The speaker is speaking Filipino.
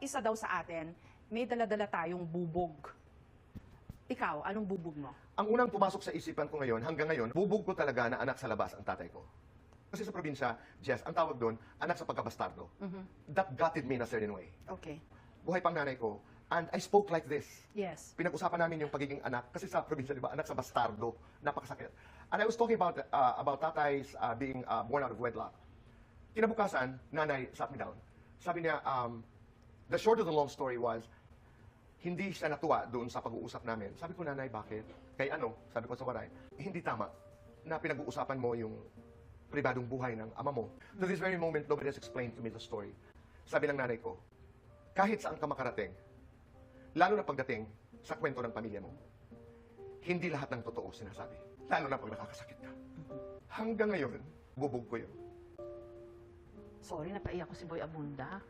isa daw sa atin, may dala-dala tayong bubog. Ikaw, anong bubog mo? Ang unang pumasok sa isipan ko ngayon, hanggang ngayon, bubog ko talaga na anak sa labas ang tatay ko. Kasi sa probinsya, Jess, ang tawag doon, anak sa pagkabastardo. That gutted me in a certain way. Okay. Buhay pang nanay ko, and I spoke like this. Yes. Pinag-usapan namin yung pagiging anak, kasi sa probinsya, di ba, anak sa bastardo, napakasakit. And I was talking about uh, about tatay's uh, being uh, born out of wedlock. Kinabukasan, nanay sat me down. Sabi niya, um, the short of the long story was, hindi siya natuwa doon sa pag-uusap namin. Sabi ko, nanay, bakit? Kay ano? Sabi ko sa waray, hindi tama na pinag-uusapan mo yung pribadong buhay ng ama mo. To this very moment, nobody has explained to me the story. Sabi ng nanay ko, kahit saan ka makarating, lalo na pagdating sa kwento ng pamilya mo, hindi lahat ng totoo sinasabi. Lalo na pag nakakasakit ka. Hanggang ngayon, bubog ko yun. Sorry, napaiyak ko si Boy Abunda.